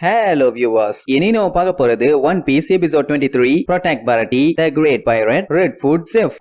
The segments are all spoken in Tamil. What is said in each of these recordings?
ஹலோ வியூவர்ஸ் இனி நம்ம பார்க்க போறது one piece episode twenty three protect Baratie the great pirate red foot Zeff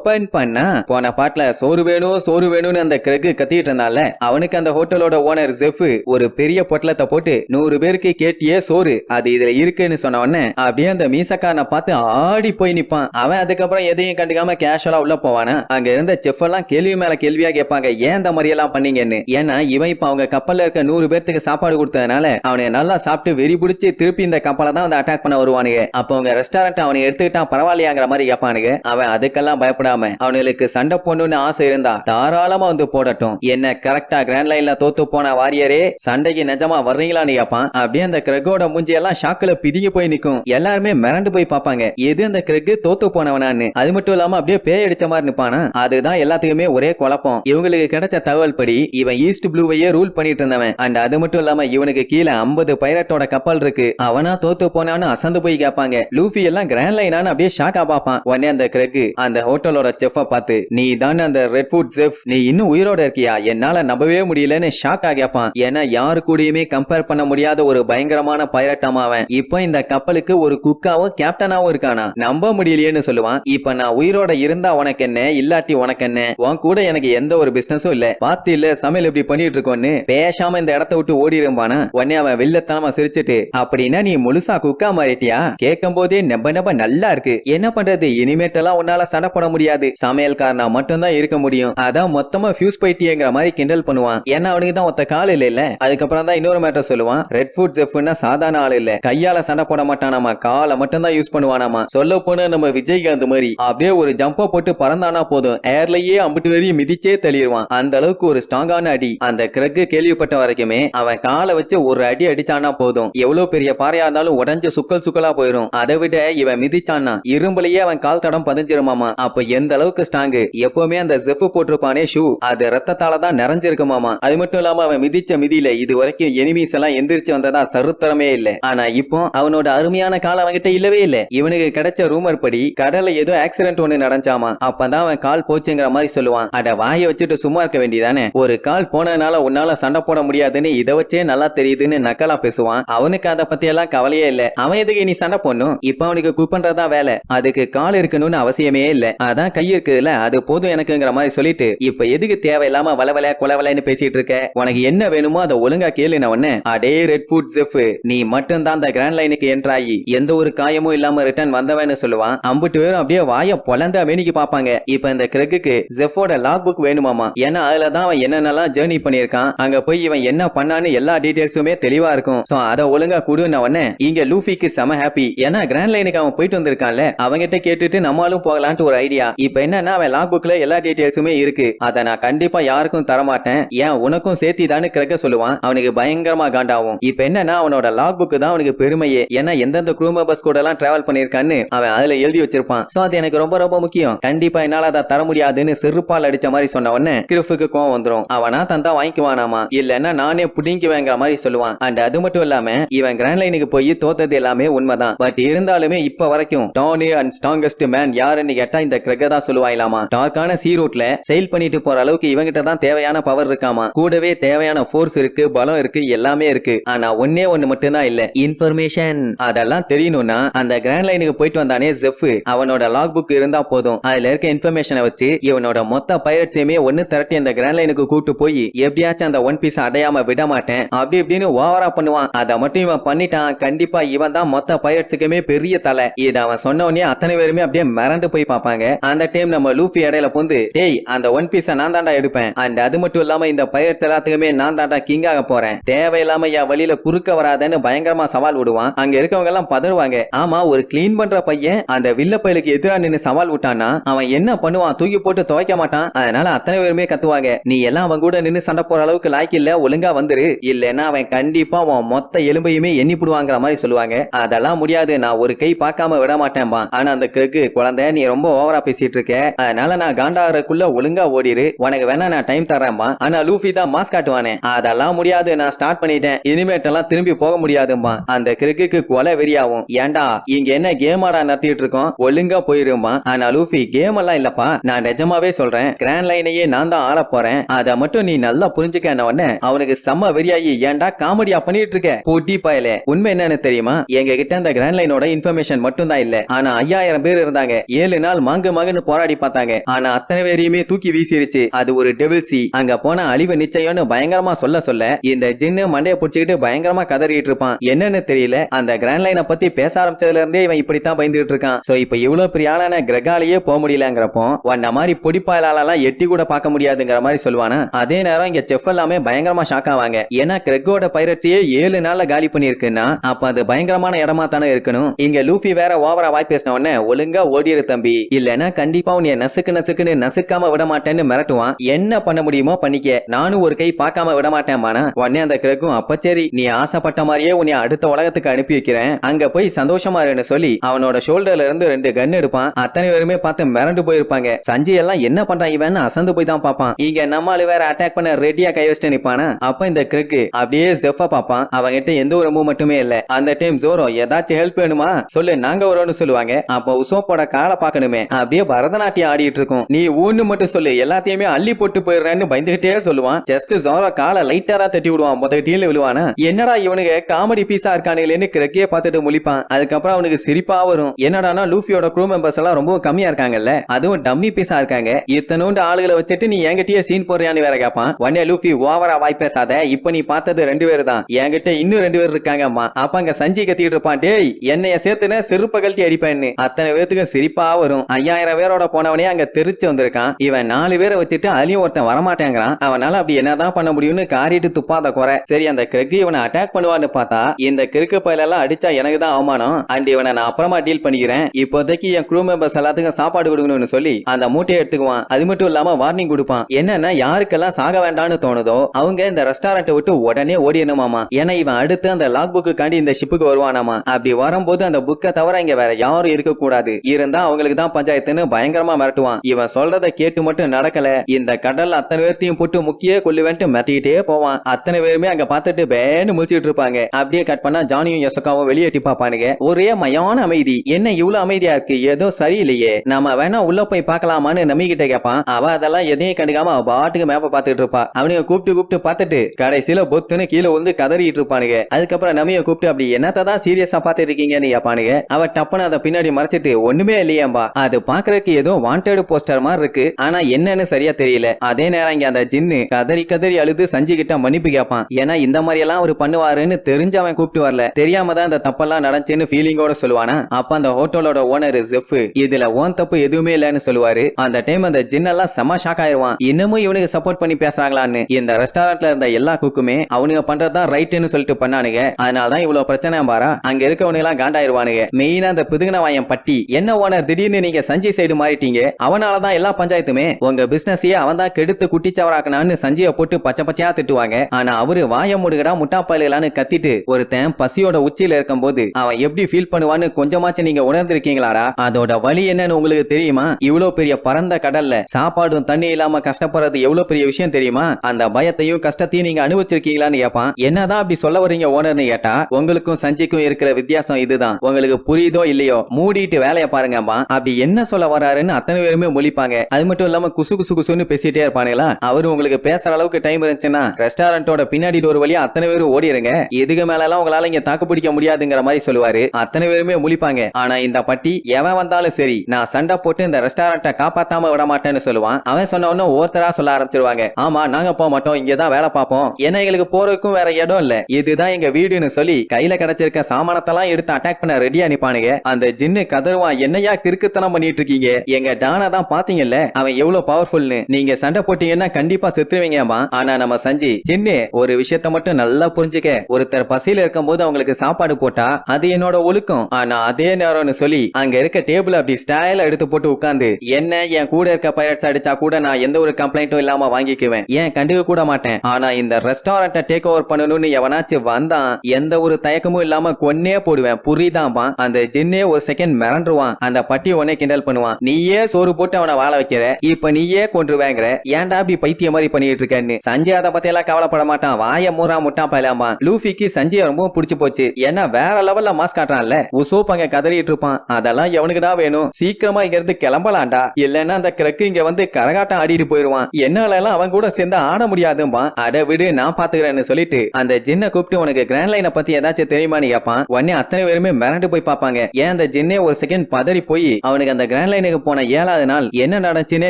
open பண்ணா போன பாட்டுல சோறு வேணும் சோறு வேணும்னு அந்த கிரகு கத்திட்டு இருந்தால அவனுக்கு அந்த ஹோட்டலோட ஓனர் ஜெஃப் ஒரு பெரிய பொட்டலத்தை போட்டு நூறு பேருக்கு கேட்டியே சோறு அது இதுல இருக்குன்னு சொன்ன உடனே அப்படியே அந்த மீசக்காரனை பார்த்து ஆடி போய் நிப்பான். அவன் அதுக்கப்புறம் எதையும் கண்டுக்காம கேஷுவலா உள்ள போவானா? அங்க இருந்த செஃப் எல்லாம் கேள்வி மேல கேள்வியா கேட்பாங்க ஏன் இந்த மாதிரி எல்லாம் பண்ணீங்கன்னு? ஏன்னா இவன் இப்ப அவங்க கப்பல்ல இருக்க நூறு பேர்த்துக்கு சாப்பாடு கொடுத்ததுனால அவனை நல்லா சாப்பிட்டு வெறி பிடிச்சி திருப்பி இந்த கப்பலை தான் வந்து அட்டாக் பண்ண வருவானுங்க. அப்போ அவங்க ரெஸ்டாரண்ட் அவனை எடுத்துக்கிட்டான் பரவாயில்லையாங்கிற மாதிரி கேட்பானுங்க. அவன் அதுக்கெல்லாம் பண்ணாம அவனுக்கு சண்டை போடணும்னு ஆசை இருந்தா தாராளமா வந்து போடட்டும். என்ன கரெக்டா கிராண்ட் லைன்ல தோத்து போன வாரியரே சண்டைக்கு நிஜமா வர்றீங்களான்னு கேப்பான் அப்படியே அந்த கிரகோட மூஞ்சி எல்லாம் ஷாக்குல பிதிங்கி போய் நிக்கும். எல்லாருமே மிரண்டு போய் பாப்பாங்க எது அந்த கிரகு தோத்து போனவனான்னு. அது மட்டும் இல்லாம அப்படியே பேய் அடிச்ச மாதிரி நிப்பானா? அதுதான் எல்லாத்துக்குமே ஒரே குழப்பம். இவங்களுக்கு கிடைச்ச தகவல் படி இவன் ஈஸ்ட் ப்ளூவையே ரூல் பண்ணிட்டு இருந்தவன். அண்ட் அது மட்டும் இல்லாம இவனுக்கு கீழே ஐம்பது பைரட்டோட கப்பல் இருக்கு. அவனா தோத்து போனான்னு அசந்து போய் கேட்பாங்க. லூஃபி எல்லாம் கிராண்ட் லைனான்னு அப்படியே ஷாக்கா பாப்பான் உடனே அந்த கிரகு அந்த ஹோட்டலோட செஃப்ப பார்த்து நீ தானே அந்த ரெட் ஃபுட் செஃப் நீ இன்னும் உயிரோட இருக்கியா? என்னால நம்பவே முடியலன்னு ஷாக்கா ஆகியப்பான் ஏன்னா யாரு கூடயுமே கம்பேர் பண்ண முடியாத ஒரு பயங்கரமான பைரட்டாமா அவன். இப்போ இந்த கப்பலுக்கு ஒரு குக்காவும் கேப்டனாவும் இருக்கானா? நம்ப முடியலையேன்னு சொல்லுவான். இப்ப நான் உயிரோட இருந்தா உனக்கு என்ன? இல்லாட்டி உனக்கு என்ன? உன் கூட எனக்கு எந்த ஒரு பிசினஸும் இல்ல. பார்த்து இல்ல சமையல் இப்படி பண்ணிட்டு இருக்கோன்னு பேசாம இந்த இடத்த விட்டு ஓடிருப்பானா உடனே அவன் வில்லத்தனமா சிரிச்சிட்டு அப்படின்னா நீ முழுசா குக்கா மாறிட்டியா? கேட்கும் போதே நெம்ப நெம்ப நல்லா இருக்கு. என்ன பண்றது? இனிமேட்டெல்லாம் உன்னால சண்டை போட முடியாது. சமையல்காரனா மட்டும்தான் இருக்க முடியும். அதான் மொத்தமா ஃபியூஸ் போயிட்டியேங்கிற மாதிரி கிண்டல் பண்ணுவான். ஏன்னா அவனுக்கு தான் ஒத்த கால் இல்ல இல்ல. அதுக்கப்புறம் தான் இன்னொரு மேட்டர் சொல்லுவான். ரெட் ஃபுட் ஜெஃப்னா சாதாரண ஆள் இல்ல. கையால சண்டை போட மாட்டானாமா? காலை மட்டும் தான் யூஸ் பண்ணுவானாமா? சொல்ல போனா நம்ம விஜயகாந்த் மாதிரி. அப்படியே ஒரு ஜம்ப போட்டு பறந்தானா போதும். ஏர்லயே அம்பிட்டு வரையும் மிதிச்சே தள்ளிடுவான். அந்த அளவுக்கு ஒரு ஸ்ட்ராங்கான அடி. அந்த கிரகு கேள்விப்பட்ட வரைக்குமே அவன் காலை வச்சு ஒரு அடி அடிச்சானா போதும். எவ்வளவு பெரிய பாறையா இருந்தாலும் உடஞ்சு சுக்கல் சுக்கலா போயிடும் அதை விட இவன் மிதிச்சானா இரும்புலயே அவன் கால் தடம் பதிஞ்சிருமாமா? அப்ப எந்த அளவுக்கு ஸ்ட்ராங்கு எப்பவுமே அந்த ஜெஃப் போட்டிருப்பானே ஷூ. அது ரத்தத்தால தான் நிறைஞ்சிருக்குமாமா அது மட்டும் இல்லாம அவன் மிதிச்ச மிதியில இது வரைக்கும் எனிமீஸ் எல்லாம் எந்திரிச்சு வந்ததா சரித்திரமே இல்ல. ஆனா இப்போ அவனோட அருமையான கால் அவன்கிட்ட இல்லவே இல்ல. இவனுக்கு கிடைச்ச ரூமர் படி கடல்ல ஏதோ ஆக்சிடென்ட் ஒண்ணு நடஞ்சாமா? அப்பதான் அவன் கால் போச்சுங்கிற மாதிரி சொல்லுவான். அட வாயை வச்சுட்டு சும்மா இருக்க வேண்டியதானே? ஒரு கால் போனதுனால உன்னால சண்டை போட முடியாதுன்னு இதை வச்சே நல்லா தெரியுதுன்னு நக்கலா பேசுவான். அவனுக்கு அதை பத்தி எல்லாம் கவலையே இல்ல. அவன் எதுக்கு நீ சண்டை போடணும்? இப்ப அவனுக்கு குக் பண்றதா வேலை. அதுக்கு கால் இருக்கணும்னு அவசியமே இல்ல. அதான் கை இருக்குதுல அது போதும் எனக்குங்கிற மாதிரி சொல்லிட்டு இப்ப எதுக்கு தேவையில்லாம வளவல குலவலைன்னு பேசிட்டு இருக்க? உனக்கு என்ன வேணுமோ அதை ஒழுங்கா கேளுன உடனே அடே ரெட் ஃபுட் ஜெஃப் நீ மட்டும் தான் அந்த கிராண்ட் லைனுக்கு என்ட்ராயி எந்த ஒரு காயமும் இல்லாம ரிட்டர்ன் வந்தவன்னு சொல்லுவான். அம்புட்டு பேரும் அப்படியே வாய பொலந்த வேணிக்கு பாப்பாங்க இப்ப இந்த கிரகுக்கு ஜெஃபோட லாக் புக் வேணுமாமா? ஏன்னா அதுல தான் அவன் என்னென்னலாம் ஜேர்னி பண்ணிருக்கான் அங்க போய் இவன் என்ன பண்ணான்னு எல்லா டீடைல்ஸுமே தெளிவா இருக்கும். சோ அதை ஒழுங்கா குடுன உடனே இங்க லூஃபிக்கு செம ஹாப்பி ஏன்னா கிராண்ட் லைனுக்கு அவன் போயிட்டு வந்திருக்கான்ல? அவங்கிட்ட கேட்டுட்டு நம்மளும் போகலான்ட்டு ஒரு ஐடியா இப்போ என்னன்னா அவன் லாக் புக்ல எல்லா டீடைல்ஸுமே இருக்கு. அதை நான் கண்டிப்பா யாருக்கும் தரமாட்டேன். ஏன் உனக்கும் சேர்த்தி தானே கிரக சொல்லுவான். அவனுக்கு பயங்கரமா காண்டாவும். இப்போ என்னன்னா அவனோட லாக் புக் தான் அவனுக்கு பெருமையே. ஏன்னா எந்தெந்த குரூ மெம்பர்ஸ் கூட எல்லாம் டிராவல் பண்ணிருக்கான்னு அவன் அதுல எழுதி வச்சிருப்பான். சோ அது எனக்கு ரொம்ப ரொம்ப முக்கியம். கண்டிப்பா என்னால அதை தர முடியாதுன்னு செருப்பால் அடிச்ச மாதிரி சொன்ன உடனே கிருஃபுக்கு கோவம் வந்துடும் அவனா தந்தா வாங்கிக்குவானாமா? இல்லன்னா நானே புடிங்குவேங்கிற மாதிரி சொல்லுவான். அண்ட் அது மட்டும் இல்லாம இவன் கிராண்ட் லைனுக்கு போய் தோத்தது எல்லாமே உண்மைதான். பட் இருந்தாலுமே இப்ப வரைக்கும் டானி அண்ட் ஸ்ட்ராங்கஸ்ட் மேன் யாருன்னு கேட்டா இந்த கிரக தான் சொல்லுவாயிலாமா டார்க்கான சீ ரூட்ல செயல் பண்ணிட்டு போற அளவுக்கு இவங்கிட்ட தான் தேவையான பவர் இருக்காமா? கூடவே தேவையான போர்ஸ் இருக்கு பலம் இருக்கு எல்லாமே இருக்கு. ஆனா ஒன்னே ஒண்ணு மட்டும்தான் இல்ல இன்ஃபர்மேஷன் அதெல்லாம் தெரியணும்னா அந்த கிராண்ட் லைனுக்கு போயிட்டு வந்தானே ஜெஃப் அவனோட லாக் புக் இருந்தா போதும். அதுல இருக்க இன்ஃபர்மேஷனை வச்சு இவனோட மொத்த பைரட்ஸையுமே ஒன்னு திரட்டி அந்த கிராண்ட் லைனுக்கு கூட்டு போய் எப்படியாச்சும் அந்த ஒன் பீஸ் அடையாம விட மாட்டேன். அப்படி இப்படின்னு ஓவரா பண்ணுவான். அதை மட்டும் இவன் பண்ணிட்டான். கண்டிப்பா இவன் தான் மொத்த பைரட்ஸுக்குமே பெரிய தலை. இது அவன் சொன்ன உடனே அத்தனை பேருமே அப்படியே மிரண்டு போய் பார்ப்பாங்க. அந்த டைம் நம்ம லூஃபி இடையில புந்து டேய் அந்த ஒன் பீஸ நான் தாண்டா எடுப்பேன். அண்ட் அது மட்டும் இல்லாம இந்த பைரட்ஸ் எல்லாத்துக்குமே நான் தாண்டா கிங் ஆக போறேன். தேவையில்லாம என் வழியில குறுக்க வராதன்னு பயங்கரமா சவால் விடுவான். அங்க இருக்கவங்க எல்லாம் பதறுவாங்க. ஆமா ஒரு கிளீன் பண்ற பையன் அந்த வில்ல பயலுக்கு எதிரா நின்னு சவால் விட்டான்னா அவன் என்ன பண்ணுவான்? தூக்கி போட்டு துவைக்க மாட்டான். அதனால அத்தனை பேருமே கத்துவாங்க. நீ எல்லாம் அவன் கூட நின்னு சண்டை போற அளவுக்கு லாய்க்கு இல்ல ஒழுங்கா வந்துரு. இல்லைன்னா அவன் கண்டிப்பா அவன் மொத்த எலும்பையுமே எண்ணி போடுவாங்கிற மாதிரி சொல்லுவாங்க. அதெல்லாம் முடியாது. நான் ஒரு கை பார்க்காம விட மாட்டேன்பா. ஆனா அந்த கிரகு குழந்தை நீ ரொம்ப ஓவரா பேசி பேசிட்டு இருக்கேன் அதனால நான் காண்டாகிறதுக்குள்ள ஒழுங்கா ஓடிரு. உனக்கு வேணா நான் டைம் தரேன்மா ஆனா லூஃபி தான் மாஸ் காட்டுவானே. அதெல்லாம் முடியாது. நான் ஸ்டார்ட் பண்ணிட்டேன். இனிமேட்டெல்லாம் திரும்பி போக முடியாதும்மா. அந்த கிரிக்கு கொலை வெறியாகும் ஏன்டா இங்க என்ன கேம் ஆடா நடத்திட்டு இருக்கோம் ஒழுங்கா போயிருமா ஆனா லூஃபி கேம் எல்லாம் இல்லப்பா. நான் நிஜமாவே சொல்றேன். கிராண்ட் லைனையே நான் தான் ஆட போறேன். அத மட்டும் நீ நல்லா புரிஞ்சுக்க உடனே அவனுக்கு செம்ம வெறியாயி ஏன்டா காமெடியா பண்ணிட்டு இருக்க போட்டி பயல. உண்மை என்னன்னு தெரியுமா? எங்க கிட்ட அந்த கிராண்ட் லைனோட இன்ஃபர்மேஷன் மட்டும் தான் இல்ல. ஆனா ஐயாயிரம் பேர் இருந்தாங்க. ஏழு நாள் மாங்கு எதுக்காகன்னு போராடி பார்த்தாங்க. ஆனா அத்தனை பேரையுமே தூக்கி வீசிருச்சு. அது ஒரு டெவில் சி அங்க போன அழிவு நிச்சயம்னு பயங்கரமா சொல்ல சொல்ல இந்த ஜின்னு மண்டைய புடிச்சுக்கிட்டு பயங்கரமா கதறிட்டு இருப்பான். என்னன்னு தெரியல அந்த கிராண்ட் லைனை பத்தி பேச ஆரம்பிச்சதுல இருந்தே இவன் இப்படித்தான் பயந்துட்டு இருக்கான். சோ இப்ப இவ்வளவு பெரிய ஆளான கிரகாலேயே போக முடியலங்கிறப்போ உன்ன மாதிரி பொடிப்பாயாலெல்லாம் எட்டி கூட பார்க்க முடியாதுங்கிற மாதிரி சொல்லுவானா? அதே நேரம் இங்க செஃப் எல்லாமே பயங்கரமா ஷாக் ஆவாங்க. ஏன்னா கிரெக்கோட பைரட்ஸையே ஏழு நாள்ல காலி பண்ணிருக்குன்னா அப்ப அது பயங்கரமான இடமா தானே இருக்கணும். இங்க லூபி வேற ஓவரா வாய் பேசின உடனே ஒழுங்கா ஓடிரு தம்பி. இல்லனா கண்டிப்பா உன்னை நசுக்கு நசுக்குன்னு நசுக்காம விட மாட்டேன்னு மிரட்டுவான். என்ன பண்ண முடியுமோ பண்ணிக்க. நானும் ஒரு கை பார்க்காம விட மாட்டேன் உடனே அந்த கிரகும் அப்ப சரி. நீ ஆசைப்பட்ட மாதிரியே உன்னை அடுத்த உலகத்துக்கு அனுப்பி வைக்கிறேன். அங்க போய் சந்தோஷமா இருன்னு சொல்லி அவனோட ஷோல்டர்ல இருந்து ரெண்டு கன் எடுப்பான். அத்தனை பேருமே பார்த்து மிரண்டு போயிருப்பாங்க. சஞ்சய் எல்லாம் என்ன பண்றான் இவன்? அசந்து போய் தான் பார்ப்பான். இங்க நம்மால வேற அட்டாக் பண்ண ரெடியா கை வச்சுட்டு நிப்பானா? அப்ப இந்த கிரக்கு அப்படியே ஜெஃபா பார்ப்பான். அவங்கிட்ட எந்த ஒரு மூமெண்ட்டுமே இல்ல. அந்த டைம் ஜோரோ ஏதாச்சும் ஹெல்ப் வேணுமா? சொல்லு நாங்க வரோம்னு சொல்லுவாங்க. அப்ப உசோப்போட காலை பார்க்கணுமே. அப்படியே பரதநாட்டியம் ஆடிட்டு இருக்கும். நீ ஊன்னு மட்டும் சொல்லு. எல்லாத்தையுமே அள்ளி போட்டு போயிடுறேன்னு பயந்துகிட்டே சொல்லுவான். ஜஸ்ட் ஜோரோ காலை லைட்டரா தட்டி விடுவான். முத டீல விழுவானா? என்னடா இவனுக்கு காமெடி பீஸா இருக்கானுங்களேன்னு கிரக்கே பார்த்துட்டு முழிப்பான். அதுக்கப்புறம் அவனுக்கு சிரிப்பா வரும். என்னடானா லூஃபியோட க்ரூ மெம்பர்ஸ் எல்லாம் ரொம்ப கம்மியா இருக்காங்கல்ல? அதுவும் டம்மி பீஸா இருக்காங்க. இத்தனோண்டு ஆளுகளை வச்சுட்டு நீ என்கிட்டயே சீன் போறியான்னு வேற கேட்பான் உடனே லூஃபி ஓவரா வாய் பேசாத. இப்ப நீ பார்த்தது ரெண்டு பேர் தான். என்கிட்ட இன்னும் ரெண்டு பேர் இருக்காங்கம்மா. அப்ப அங்க சஞ்சி கத்திட்டு இருப்பான். டேய் என்னைய சேர்த்துன செருப்ப கழட்டி அடிப்பேன்னு. அத்தனை பேத்துக்கு சிரிப்பா வரும். ஐயாயிரம் பேரோட போனவனே அங்க தெரிச்சு வந்திருக்கான். இவன் நாலு பேரை வச்சுட்டு அலியும் ஒருத்தன் வரமாட்டேங்கிறான். அவனால அப்படி என்னதான் பண்ண முடியும்னு காரிட்டு துப்பாத குறை. சரி அந்த கிறுக்கு இவனை அட்டாக் பண்ணுவான்னு பார்த்தா இந்த கிறுக்கு பயில எல்லாம் அடிச்சா எனக்கு தான் அவமானம். அண்ட் இவனை நான் அப்புறமா டீல் பண்ணிக்கிறேன். இப்போதைக்கு என் க்ரூ மெம்பர்ஸ் எல்லாத்துக்கும் சாப்பாடு கொடுக்கணும்னு சொல்லி அந்த மூட்டையை எடுத்துக்குவான். அது மட்டும் இல்லாம வார்னிங் கொடுப்பான். என்னன்னா யாருக்கெல்லாம் சாக வேண்டாம்னு தோணுதோ அவங்க இந்த ரெஸ்டாரண்ட்டை விட்டு உடனே ஓடிடணுமாமா. ஏன்னா இவன் அடுத்து அந்த லாக் புக்கு காண்டி இந்த ஷிப்புக்கு வருவானாமா. அப்படி வரும்போது அந்த புக்கை தவிர இங்க வேற யாரும் இருக்க கூடாது இருந்தா அவங்களுக்கு தான் பஞ்சாயத்துன்னு பயங்கரமா மிரட்டுவான். இவன் சொல்றத கேட்டு மட்டும் நடக்கல. இந்த கடல்ல அத்தனை பேர்த்தையும் போட்டு முக்கிய கொல்லுவேன்ட்டு மிரட்டிக்கிட்டே போவான். அத்தனை பேருமே அங்க பார்த்துட்டு பேன்னு முடிச்சிட்டு இருப்பாங்க. அப்படியே கட் பண்ணா ஜானியும் யசோகாவும் வெளியேட்டி பாப்பானுங்க ஒரே மயான அமைதி. என்ன இவ்வளவு அமைதியா இருக்கு? ஏதோ சரியில்லையே. நம்ம வேணா உள்ள போய் பார்க்கலாமான்னு நம்பிக்கிட்ட கேட்பான் அவ அதெல்லாம் எதையும் கண்டுக்காம அவ பாட்டுக்கு மேப்ப பார்த்துட்டு இருப்பா. அவனுங்க கூப்பிட்டு கூப்பிட்டு பார்த்துட்டு கடைசியில பொத்துன்னு கீழே வந்து கதறிட்டு இருப்பானுங்க. அதுக்கப்புறம் நம்மைய கூப்பிட்டு அப்படி என்னத்தான் சீரியஸா பார்த்துட்டு இருக்கீங்கன்னு கேட்பானுங்க அவ டப்புன்னு அதை பின்னாடி மறைச்சிட்டு ஒண்ணுமே இல்லையாம்பா. அது பாக்குறதுக்கு ஏதோ வாண்டட் போஸ்டர் மாதிரி இருக்கு. ஆனா என்னன்னு சரியா தெரியல. அதே நேரம் இங்க அந்த ஜின்னு கதறி கதறி அழுது சஞ்சி கிட்ட மன்னிப்பு கேட்பான் ஏன்னா இந்த மாதிரி எல்லாம் அவர் பண்ணுவாருன்னு தெரிஞ்சு அவன் கூப்பிட்டு வரல. தெரியாம தான் இந்த தப்பெல்லாம் நடந்துச்சுன்னு ஃபீலிங்கோட சொல்லுவானா? அப்ப அந்த ஹோட்டலோட ஓனர் ஜெஃப் இதுல ஓன் தப்பு எதுவுமே இல்லன்னு சொல்லுவாரு. அந்த டைம் அந்த ஜின்னெல்லாம் செம ஷாக் ஆயிருவான். இன்னமும் இவனுக்கு சப்போர்ட் பண்ணி பேசுறாங்களான்னு. இந்த ரெஸ்டாரண்ட்ல இருந்த எல்லா குக்குமே அவனுங்க பண்றதுதான் ரைட்டுன்னு சொல்லிட்டு பண்ணானுங்க. அதனாலதான் இவ்வளவு பிரச்சனை பாரா? அங்க இருக்கவனுங்க எல்லாம் காண்டாயிருவானுங்க மெயினா அந்த பிதுங்கின வாயம் பட்டி. என்ன ஓனர் திடீர்னு நீங்க சஞ்சய் சைடு மாறிட்டீங்க. அவனாலதான் எல்லா பஞ்சாயத்துமே உங்க பிசினஸையே அவன் தான் கெடுத்து குட்டிச்சவராக்கனான்னு சஞ்சய போட்டு பச்சை பச்சையா திட்டுவாங்க. ஆனா அவரு வாய முடுகடா முட்டாப்பாயிலான்னு கத்திட்டு ஒருத்தன் பசியோட உச்சியில இருக்கும் போது அவன் எப்படி ஃபீல் பண்ணுவான்னு கொஞ்சமாச்சும் நீங்க உணர்ந்திருக்கீங்களாடா? அதோட வழி என்னன்னு உங்களுக்கு தெரியுமா? இவ்வளவு பெரிய பரந்த கடல்ல சாப்பாடும் தண்ணி இல்லாம கஷ்டப்படுறது எவ்வளவு பெரிய விஷயம் தெரியுமா? அந்த பயத்தையும் கஷ்டத்தையும் நீங்க அனுபவிச்சிருக்கீங்களான்னு கேட்பான் என்னதான் அப்படி சொல்ல வரீங்க ஓனர்னு கேட்டா உங்களுக்கும் சஞ்சிக்கும் இருக்கிற வித்தியாசம் இதுதான். உங்களுக்கு புரியுதோ இல்லையோ மூடிட்டு வேலையை பாருங்கம்மா. அப்படி என்ன சொல்ல வராருன்னு அத்தனை பேருமே மொழிப்பாங்க. அது மட்டும் இல்லாம குசு குசு குசுன்னு பேசிட்டே இருப்பானுங்களா? அவரு உங்களுக்கு பேசுற அளவுக்கு டைம் இருந்துச்சுன்னா ரெஸ்டாரண்டோட பின்னாடி ஒரு வழியா அத்தனை பேரும் ஓடிடுங்க எதுக்கு மேல எல்லாம் உங்களால இங்க தாக்கு பிடிக்க முடியாதுங்கிற மாதிரி சொல்லுவாரு. அத்தனை பேருமே முழிப்பாங்க. ஆனா இந்த பட்டி எவன் வந்தாலும் சரி நான் சண்டை போட்டு இந்த ரெஸ்டாரண்ட்டை காப்பாத்தாம விட மாட்டேன்னு சொல்லுவான். அவன் சொன்ன உடனே ஒருத்தரா சொல்ல ஆரம்பிச்சிருவாங்க. ஆமா நாங்க போக மாட்டோம் இங்கதான் வேலை பார்ப்போம். ஏன்னா எங்களுக்கு போறதுக்கும் வேற இடம் இல்ல. இதுதான் எங்க வீடுன்னு சொல்லி கையில கிடைச்சிருக்க சாமானத்தெல்லாம் எடுத்து அட்டாக் பண்ண ரெடியா நிப்பானுங்க. அந்த ஜின்னு கதருவான் என்னையா கிறுக்குத்தனம் பண்ணிட்டு இருக்கீங்க? எங்க டானா தான் பாத்தீங்கல்ல? அவன் எவ்வளவு பவர்ஃபுல்னு நீங்க சண்டை போட்டீங்கன்னா கண்டிப்பா செத்துருவீங்கம்மா. ஆனா நம்ம சஞ்சி சின்ன ஒரு விஷயத்த மட்டும் நல்லா புரிஞ்சுக்க. ஒருத்தர் பசியில இருக்கும்போது அவங்களுக்கு சாப்பாடு போட்டா அது என்னோட ஒழுக்கம். ஆனா அதே நேரம்னு சொல்லி அங்க இருக்க டேபிள் அப்படி ஸ்டைல எடுத்து போட்டு உட்காந்து என்ன என் கூட இருக்க பைரட்ஸ் அடிச்சா கூட நான் எந்த ஒரு கம்ப்ளைண்ட்டும் இல்லாம வாங்கிக்குவேன். ஏன் கண்டுக்க கூட மாட்டேன்? ஆனா இந்த ரெஸ்டாரண்ட்டை டேக் ஓவர் பண்ணணும்னு எவனாச்சும் வந்தான் எந்த ஒரு தயக்கமும் இல்லாம கொன்னே போடுவேன். புரியுதாம்பா அந்த ஜின்னே ஒரு செகண்ட் மிரண்டுருவான். அந்த பட்டி உடனே கிண்டல் பண்ணுவான். பண்ணுவான் நீயே சோறு போட்டு அவனை வாழ வைக்கிற. இப்ப நீயே கொன்று வாங்குற ஏன்டா அப்படி பைத்திய மாதிரி பண்ணிட்டு இருக்கேன்னு சஞ்சய் அதை பத்தி எல்லாம் கவலைப்பட மாட்டான். வாய மூறா முட்டான் பயிலாமா லூஃபிக்கு சஞ்சய் ரொம்ப பிடிச்சு போச்சு. ஏன்னா வேற லெவல்ல மாஸ் காட்டுறான்ல. உசோப் அங்க கதறிட்டு இருப்பான் அதெல்லாம் எவனுக்குடா வேணும்? சீக்கிரமா இங்க இருந்து கிளம்பலாம்டா. இல்லன்னா அந்த கிரக்கு இங்க வந்து கரகாட்டம் ஆடிட்டு போயிருவான். என்னால எல்லாம் அவன் கூட சேர்ந்து ஆட முடியாதும்பா அட விடு நான் பாத்துக்கிறேன்னு சொல்லிட்டு அந்த ஜின்னை கூப்பிட்டு உனக்கு கிராண்ட் லைனை பத்தி ஏதாச்சும் தெரியுமான்னு கேட்பான் உடனே அத்தனை பேருமே மிரண்டு போய் பார்ப்பாங்க. ஏன் அந்த ஜின்னே ஒரு செகண்ட் பதறி போய் அவனுக்கு அந்த கிராண்ட் ஆன்லைனுக்கு போன ஏழாவது நாள் என்ன நடந்துச்சுன்னே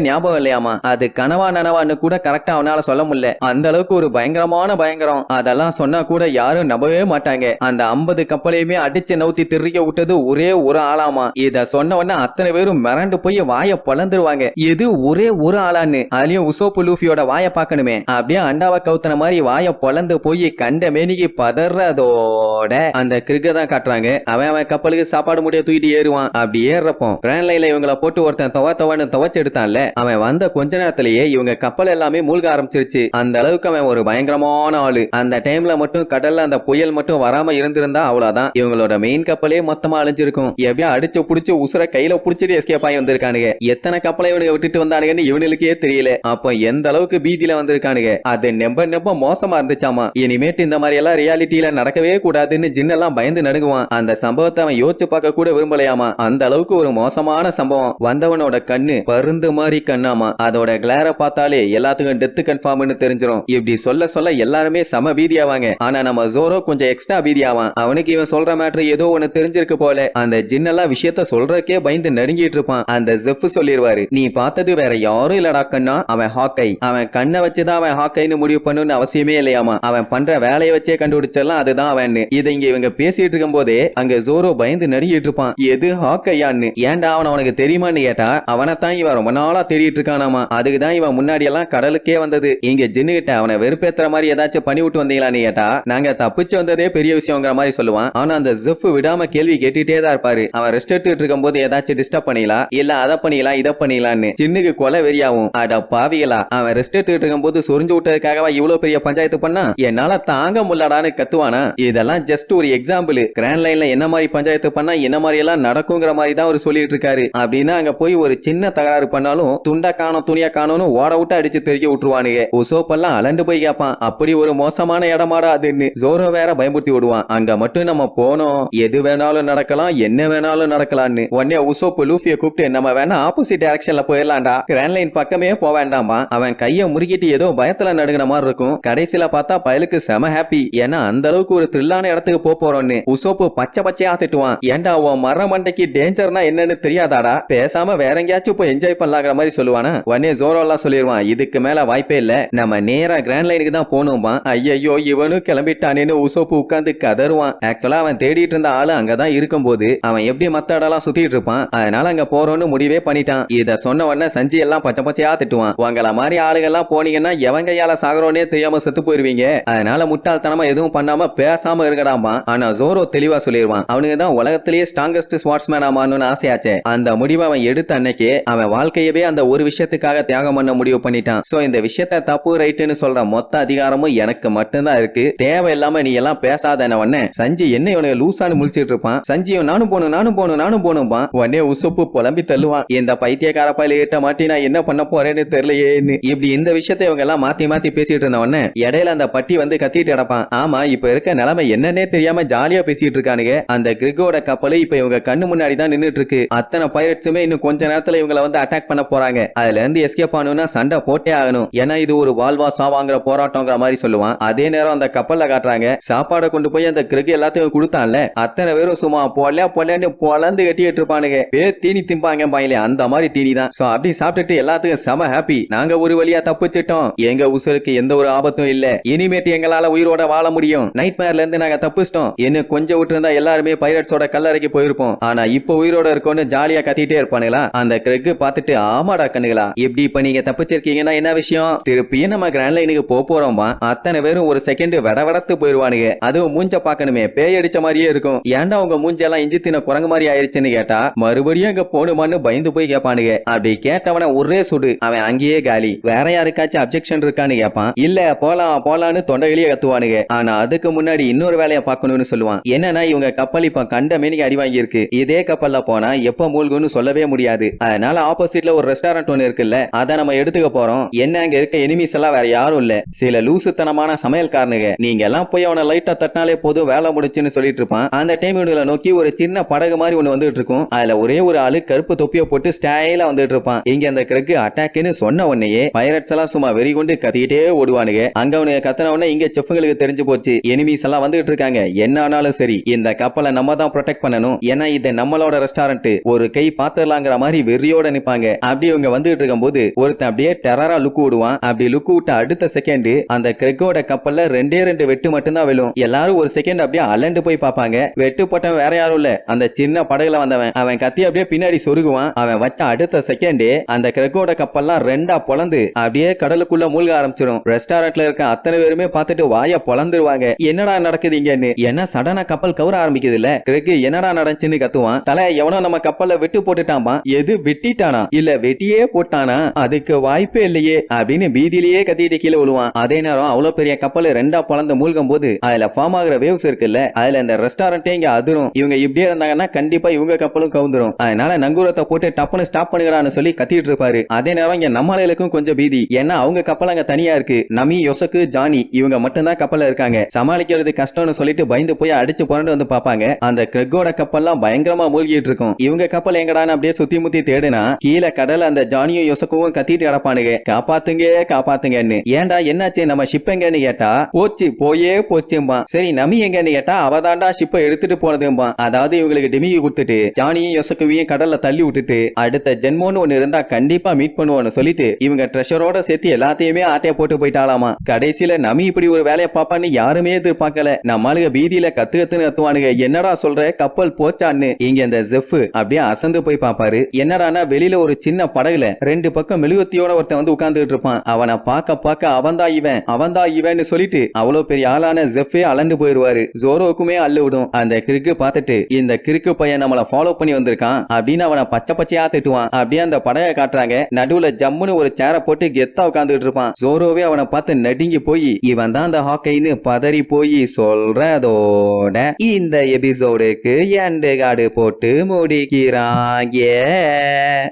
ஞாபகம் இல்லையாமா? அது கனவா நனவான்னு கூட கரெக்டா அவனால சொல்ல முடியல. அந்த அளவுக்கு ஒரு பயங்கரமான பயங்கரம். அதெல்லாம் சொன்னா கூட யாரும் நம்பவே மாட்டாங்க. அந்த ஐம்பது கப்பலையுமே அடிச்சு நவுத்தி திரிக்க விட்டது ஒரே ஒரு ஆளாமா? இத சொன்ன உடனே அத்தனை பேரும் மிரண்டு போய் வாய பொழந்துருவாங்க. இது ஒரே ஒரு ஆளான்னு? அதுலயும் உசோப்பு லூஃபியோட வாய பார்க்கணுமே. அப்படியே அண்டாவை கவுத்தன மாதிரி வாய பொழந்து போய் கண்ட மேனிக்கு பதறதோட அந்த கிரிக்க தான் காட்டுறாங்க. அவன் அவன் கப்பலுக்கு சாப்பாடு முடிய தூக்கிட்டு ஏறுவான். அப்படி ஏறுறப்போ கிராண்ட் லைன்ல இவங்கள போட்டு ஒருத்தன் தவ துவன்னு துவச்சு எடுத்தான்ல அவன் வந்த கொஞ்ச நேரத்திலேயே இவங்க கப்பல் எல்லாமே மூழ்க ஆரம்பிச்சிருச்சு. அந்த அளவுக்கு அவன் ஒரு பயங்கரமான ஆளு. அந்த டைம்ல மட்டும் கடல்ல அந்த புயல் மட்டும் வராம இருந்திருந்தா அவ்வளவுதான். இவங்களோட மெயின் கப்பலே மொத்தமா அழிஞ்சிருக்கும். எப்படியா அடிச்சு புடிச்சு உசுர கையில புடிச்சிட்டு எஸ்கேப் ஆகி வந்திருக்கானுங்க. எத்தனை கப்பலை இவனுக்கு விட்டுட்டு வந்தானுங்கன்னு இவனுக்கே தெரியல. அப்ப எந்த அளவுக்கு பீதியில வந்திருக்கானுங்க. அது நெம்ப நெம்ப மோசமா இருந்துச்சாமா. இனிமேட்டு இந்த மாதிரி எல்லாம் ரியாலிட்டியில நடக்கவே கூடாதுன்னு ஜின்னெல்லாம் பயந்து நடுங்குவான். அந்த சம்பவத்தை அவன் யோசிச்சு பார்க்க கூட விரும்பலையாமா. அந்த அளவுக்கு ஒரு மோசமான சம்பவம். வந்தவனோட கண்ணு பருந்து மாதிரி கண்ணாமா. அதோட கிளார பார்த்தாலே எல்லாத்துக்கும் டெத்து கன்ஃபார்ம்னு தெரிஞ்சிடும் இப்படி சொல்ல சொல்ல எல்லாருமே சம பீதியாவாங்க ஆனா நம்ம ஜோரோ கொஞ்சம் எக்ஸ்ட்ரா பீதியாவான் அவனுக்கு இவன் சொல்ற மேட்ரு ஏதோ ஒன்னு தெரிஞ்சிருக்கு போல. அந்த ஜின்னெல்லாம் விஷயத்த சொல்றக்கே பயந்து நடுங்கிட்டு இருப்பான். அந்த ஜெஃப் சொல்லிடுவாரு நீ பார்த்தது வேற யாரும் இல்லடா கண்ணா. அவன் ஹாக்கை அவன் கண்ணை வச்சுதான் அவன் ஹாக்கைன்னு முடிவு பண்ணணும்னு அவசியமே இல்லையாமா. அவன் பண்ற வேலையை வச்சே கண்டுபிடிச்சலாம் அதுதான் அவன் இதை இங்க இவங்க பேசிட்டு இருக்கும் போதே அங்க ஜோரோ பயந்து நடுங்கிட்டு இருப்பான். எது ஹாக்கையான்னு ஏன்டா அவன் உனக்கு தெரியுமான்னு கேட்டா அவனைத்தான் இவன் ரொம்ப நாளா தேடிட்டு இருக்கானாமா. அதுக்குதான் இவன் முன்னாடி எல்லாம் கடலுக்கே வந்தது. இங்க ஜின்னு கிட்ட அவனை வெறுப்பேத்துற மாதிரி ஏதாச்சும் பண்ணி விட்டு வந்தீங்களான்னு கேட்டா நாங்க தப்பிச்சு வந்ததே பெரிய விஷயங்கிற மாதிரி சொல்லுவான். ஆனா அந்த ஜெஃப் விடாம கேள்வி கேட்டுட்டே தான் இருப்பாரு. அவன் ரெஸ்ட் எடுத்துட்டு இருக்கும் போது ஏதாச்சும் டிஸ்டர்ப் பண்ணிக்கலாம் இல்ல அதை பண்ணிக்கலாம் இதை பண்ணிக்கலாம்னு ஜின்னுக்கு கொலை வெறியாவும். அட பாவிகளா அவன் ரெஸ்ட் எடுத்துட்டு இருக்கும் போது சொரிஞ்சு விட்டதுக்காகவா இவ்வளவு பெரிய பஞ்சாயத்து பண்ணா? என்னால தாங்க முடியலடான்னு கத்துவானா? இதெல்லாம் ஜஸ்ட் ஒரு எக்ஸாம்பிள் கிராண்ட் லைன்ல என்ன மாதிரி பஞ்சாயத்து பண்ணா என்ன மாதிரி எல்லாம் நடக்குங்கிற மாதிரி தான் அவர் சொல்லிட்டு இருக்காரு. அப்படி அங்க போய் ஒரு சின்ன தகராறு பண்ணாலும் துண்டா காணும் துணியா காணும்னு ஓட விட்டு அடிச்சு தெரிய விட்டுருவானுங்க. உசோப்பெல்லாம் அலண்டு போய் கேட்பான் அப்படி ஒரு மோசமான இடமாடா அதுன்னு ஜோரோ வேற பயமுறுத்தி விடுவான். அங்க மட்டும் நம்ம போனோம். எது வேணாலும் நடக்கலாம் என்ன வேணாலும் நடக்கலாம்னு உடனே உசோப்பு லூஃபிய கூப்பிட்டு நம்ம வேணா ஆப்போசிட் டைரக்ஷன்ல போயிடலாம்டா கிராண்ட் லைன் பக்கமே போக வேண்டாமா? அவன் கைய முறுக்கிட்டு ஏதோ பயத்துல நடுங்கிற மாதிரி இருக்கும். கடைசியில பார்த்தா பயலுக்கு செம ஹாப்பி ஏன்னா அந்த அளவுக்கு ஒரு த்ரில்லான இடத்துக்கு போக போறோம்னு. உசோப்பு பச்சை பச்சையா திட்டுவான். ஏன்டா உன் மர மண்டைக்கு டேஞ்சர்னா என்னன்னு தெரியாதாடா? பேசாம வேற எங்கேயாச்சும் போய் என்ஜாய் பண்ணலாங்கிற மாதிரி சொல்லுவானா? உடனே ஜோரோ எல்லாம் சொல்லிடுவான் இதுக்கு மேல வாய்ப்பே இல்ல. நம்ம நேரா கிராண்ட் லைனுக்கு தான் போனோமா ஐயோ இவனும் கிளம்பிட்டானேன்னு உசோப்பு உட்காந்து கதருவான் ஆக்சுவலா அவன் தேடிட்டு இருந்த ஆளு அங்கதான் இருக்கும்போது அவன் எப்படி மத்த இடம்லாம் சுத்திட்டு இருப்பான் அதனால அங்க போறோம்னு முடிவே பண்ணிட்டான். இத சொன்ன உடனே சஞ்சி எல்லாம் பச்சை பச்சையா திட்டுவான். உங்கள மாதிரி ஆளுகெல்லாம் போனீங்கன்னா எவன் கையால சாகுறோன்னே தெரியாம செத்து போயிருவீங்க. அதனால முட்டாள்தனமா எதுவும் பண்ணாம பேசாம இருக்கடாமா ஆனா ஜோரோ தெளிவா சொல்லிடுவான் அவனுக்கு தான் உலகத்திலேயே ஸ்ட்ராங்கஸ்ட் ஸ்பாட்ஸ்மேன் ஆமான்னு ஆசையாச்சே. அந்த முடிவை அவன் எடுத்த அன்னைக்கே அவன் வாழ்க்கையவே அந்த ஒரு விஷயத்துக்காக தியாகம் பண்ண முடிவு பண்ணிட்டான். சோ இந்த விஷயத்த தப்பு ரைட்டுன்னு சொல்ற மொத்த அதிகாரமும் எனக்கு மட்டும்தான் இருக்கு. தேவையில்லாம நீ எல்லாம் பேசாத என்ன சஞ்சி என்ன இவனுக்கு லூசானு முழிச்சிட்டு இருப்பான். சஞ்சியும் நானும் போகணும் நானும் போகணும் நானும் போகணும்பா உடனே உசுப்பு புலம்பி தள்ளுவான். இந்த பைத்தியக்கார பயில ஏட்ட மாட்டி நான் என்ன பண்ண போறேன்னு தெரியலையேன்னு. இப்படி இந்த விஷயத்த இவங்க எல்லாம் மாத்தி மாத்தி பேசிட்டு இருந்த உடனே இடையில அந்த பட்டி வந்து கத்திட்டு கிடப்பான். ஆமா இப்ப இருக்க நிலைமை என்னன்னே தெரியாம ஜாலியா பேசிட்டு இருக்கானுங்க. அந்த கிரிகோட கப்பல் இப்ப இவங்க கண்ணு முன்னாடி தான் நின்னுட்டு இருக்கு. அத்தனை பைரட்ஸ் போலீஸுமே இன்னும் கொஞ்ச நேரத்துல இவங்கள வந்து அட்டாக் பண்ண போறாங்க. அதுல இருந்து எஸ்கேப் ஆகணும்னா சண்டை போட்டே ஆகணும். ஏன்னா இது ஒரு வாழ்வா சாவாங்கிற போராட்டங்கிற மாதிரி சொல்லுவான். அதே நேரம் அந்த கப்பல்ல காட்டுறாங்க. சாப்பாடை கொண்டு போய் அந்த கிரகு எல்லாத்தையும் கொடுத்தான்ல. அத்தனை பேரும் சும்மா பொல்லையா பொல்லையான்னு பொலந்து கட்டிட்டு இருப்பானுங்க. பே தீனி திம்பாங்க பாயிலே. அந்த மாதிரி தீனி தான் சோ அப்படி சாப்பிட்டுட்டு எல்லாத்துக்கும் செம ஹாப்பி நாங்க ஒரு வழியா தப்பிச்சிட்டோம். எங்க உசுருக்கு எந்த ஒரு ஆபத்தும் இல்ல. இனிமேட்டு எங்களால உயிரோட வாழ முடியும். நைட் மேர்ல இருந்து நாங்க தப்பிச்சிட்டோம். என்ன கொஞ்சம் விட்டு இருந்தா எல்லாருமே பைரட்ஸோட கல்லறைக்கு போயிருப்போம். ஆனா இப்போ உயிரோட இருக்கோன்னு ஜாலியா கத்திட்டே இருப்பானுங்களா? அந்த கிரக் பார்த்துட்டு ஆமாடா கண்ணுகளா எப்படி இப்ப நீங்க தப்பிச்சிருக்கீங்கன்னா என்ன விஷயம்? திருப்பியும் நம்ம கிராண்ட் லைனுக்கு போக போறோமா அத்தனை பேரும் ஒரு செகண்ட் வட வடத்து போயிருவானுங்க. அதுவும் மூஞ்ச பாக்கணுமே பேய் அடிச்ச மாதிரியே இருக்கும். ஏன்டா உங்க மூஞ்செல்லாம் இஞ்சி தின குரங்கு மாதிரி ஆயிருச்சுன்னு கேட்டா மறுபடியும் அங்க போகணுமான்னு பயந்து போய் கேட்பானுங்க. அப்படி கேட்டவன ஒரே சுடு. அவன் அங்கேயே காலி. வேற யாருக்காச்சும் அப்செக்ஷன் இருக்கான்னு கேட்பான். இல்ல போலாம் போலான்னு தொண்டையிலேயே கத்துவானுங்க. ஆனா அதுக்கு முன்னாடி இன்னொரு வேலையை பார்க்கணும்னு சொல்லுவான். என்னன்னா இவங்க கப்பல் இப்ப கண்ட மேனிக்கு அடி வாங்கி இருக்கு இதே கப்பல்ல போனா எப்ப மூழ்கும் சொல்ல சொல்லவே முடியாது. அதனால ஆப்போசிட்ல ஒரு ரெஸ்டாரண்ட் ஒன்னு இருக்குல்ல அதை நம்ம எடுத்துக்க போறோம். என்ன அங்க இருக்க எனிமீஸ் எல்லாம் வேற யாரும் இல்ல. சில லூசுத்தனமான சமையல்காரனுங்க நீங்க எல்லாம் போய் அவனை லைட்டா தட்டினாலே போதும் வேலை முடிச்சுன்னு சொல்லிட்டு இருப்பான். அந்த டைம் இவனுல நோக்கி ஒரு சின்ன படகு மாதிரி ஒன்று வந்துட்டு இருக்கும். அதுல ஒரே ஒரு ஆளு கருப்பு தொப்பியை போட்டு ஸ்டைலா வந்துட்டு இருப்பான். இங்க அந்த கிரக்கு அட்டாக்னு சொன்ன உடனேயே பைரட்ஸ் எல்லாம் சும்மா வெறி கொண்டு கத்திக்கிட்டே ஓடுவானுங்க. அங்க அவனுக்கு கத்தன உடனே இங்க செஃப்ங்களுக்கு தெரிஞ்சு போச்சு. எனிமீஸ் எல்லாம் வந்துட்டு இருக்காங்க. என்ன ஆனாலும் சரி இந்த கப்பலை நம்ம தான் ப்ரொடெக்ட் பண்ணணும். ஏன்னா இது நம்மளோட ரெஸ்டாரண்ட் ஒரு கை பாத்துடலாங்கிற மாதிரி வெறியோட நிப்பாங்க. அப்படி இவங்க வந்துட்டு இருக்கும் போது ஒருத்தன் அப்படியே டெரரா லுக்கு விடுவான். அப்படி லுக்கு விட்ட அடுத்த செகண்ட் அந்த கிரெக்கோட கப்பல்ல ரெண்டே ரெண்டு வெட்டு மட்டும்தான் விழும். எல்லாரும் ஒரு செகண்ட் அப்படியே அலண்டு போய் பார்ப்பாங்க. வெட்டு போட்டவன் வேற யாரும் இல்ல. அந்த சின்ன படகுல வந்தவன். அவன் கத்தி அப்படியே பின்னாடி சொருகுவான். அவன் வச்ச அடுத்த செகண்ட் அந்த கிரெக்கோட கப்பல்லாம் ரெண்டா பொழந்து அப்படியே கடலுக்குள்ள மூழ்க ஆரம்பிச்சிடும் ரெஸ்டாரண்ட்ல இருக்க அத்தனை பேருமே பார்த்துட்டு வாய பொழந்துருவாங்க என்னடா நடக்குது இங்கன்னு? என்ன சடனா கப்பல் கவுர ஆரம்பிக்குது இல்ல கிரெக்கு என்னடா நடந்துச்சுன்னு கத்துவான். தலை எவனோ நம்ம கப்பல்ல வெட்டு போட்டுட்டாமா எது வெட்டிட்டானா? இல்ல வெட்டியே போட்டானா? அதுக்கு வாய்ப்பே இல்லையே அப்படின்னு பீதியிலேயே கத்திட்டு கீழே விழுவான். அதே நேரம் அவ்வளவு பெரிய கப்பல் ரெண்டா பொளந்து மூழ்கும் போது அதுல ஃபார்ம் ஆகிற வேவ்ஸ் இருக்குல்ல அதுல இந்த ரெஸ்டாரண்டே இங்க அதிரும். இவங்க இப்படியே இருந்தாங்கன்னா கண்டிப்பா இவங்க கப்பலும் கவுந்துரும். அதனால நங்கூரத்தை போட்டு டப்புன்னு ஸ்டாப் பண்ணுகிறான்னு சொல்லி கத்திட்டு இருப்பாரு. அதே நேரம் இங்க நம்மளுக்கும் கொஞ்சம் பீதி. ஏன்னா அவங்க கப்பல் அங்க தனியா இருக்கு. நமி யொசக்கு ஜானி இவங்க மட்டும்தான் கப்பல்ல இருக்காங்க. சமாளிக்கிறது கஷ்டம்னு சொல்லிட்டு பயந்து போய் அடிச்சு புரண்டு வந்து பாப்பாங்க அந்த கிரெக்கோட கப்பல்லாம் பயங்கரமா மூழ்கிட்டு இருக்கும். இவங்க கப்பல் எங்கடா அப்படியே சுத்தி முத்தி தேடுனா கீழே கடல் அந்த ஜானியும் யோசக்கவும் கத்திட்டு கிடப்பானுங்க. காப்பாத்துங்க காப்பாத்துங்கன்னு. ஏன்டா என்னாச்சு? நம்ம ஷிப் எங்கன்னு கேட்டா போச்சு போயே போச்சும்பா. சரி நமி எங்கன்னு கேட்டா அவதாண்டா ஷிப்பை எடுத்துட்டு போனதும்பா. அதாவது இவங்களுக்கு டிமிகி கொடுத்துட்டு ஜானியும் யொசக்குவையும் கடல்ல தள்ளி விட்டுட்டு அடுத்த ஜென்மோன்னு ஒண்ணு இருந்தா கண்டிப்பா மீட் பண்ணுவோம்னு சொல்லிட்டு இவங்க ட்ரெஷரோட சேர்த்து எல்லாத்தையுமே ஆட்டைய போட்டு போயிட்டாலாமா கடைசியில நமி இப்படி ஒரு வேலையை பாப்பான்னு யாருமே எதிர்பார்க்கல. நம்மளுக பீதியில கத்து கத்துன்னு கத்துவானுங்க. என்னடா சொல்ற? கப்பல் போச்சான்னு. இங்க இந்த ஜெஃப் அப்படியே அசந்து போய் பாப்பாரு என்னடானா வெளியில ஒரு சின்ன படகுல ரெண்டு பக்கம் மெழுகுத்தியோட ஒருத்தன் வந்து உட்கார்ந்துட்டு இருப்பான். அவனை பார்க்க பார்க்க அவன்தா இவன் அவன்தா இவன் சொல்லிட்டு அவ்வளவு பெரிய ஆளான ஜெஃபே அலண்டு போயிருவாரு ஜோரோக்குமே அள்ளு விடும். அந்த கிறுக்கு பார்த்துட்டு இந்த கிறுக்கு பையன் நம்மள ஃபாலோ பண்ணி வந்திருக்கான். அப்படின்னு அவனை பச்சை பச்சையா திட்டுவான். அப்படியே அந்த படகை காட்டுறாங்க. நடுவுல ஜம்முன்னு ஒரு சேரை போட்டு கெத்தா உட்கார்ந்துட்டு இருப்பான். ஜோரோவே அவனை பார்த்து நடுங்கி போய் இவன் தான் அந்த ஹாக்கைன்னு பதறி போய் சொல்றதோட இந்த எபிசோடுக்கு எண்டு காடு போட்டு முடிக்கிறாங்க yeah.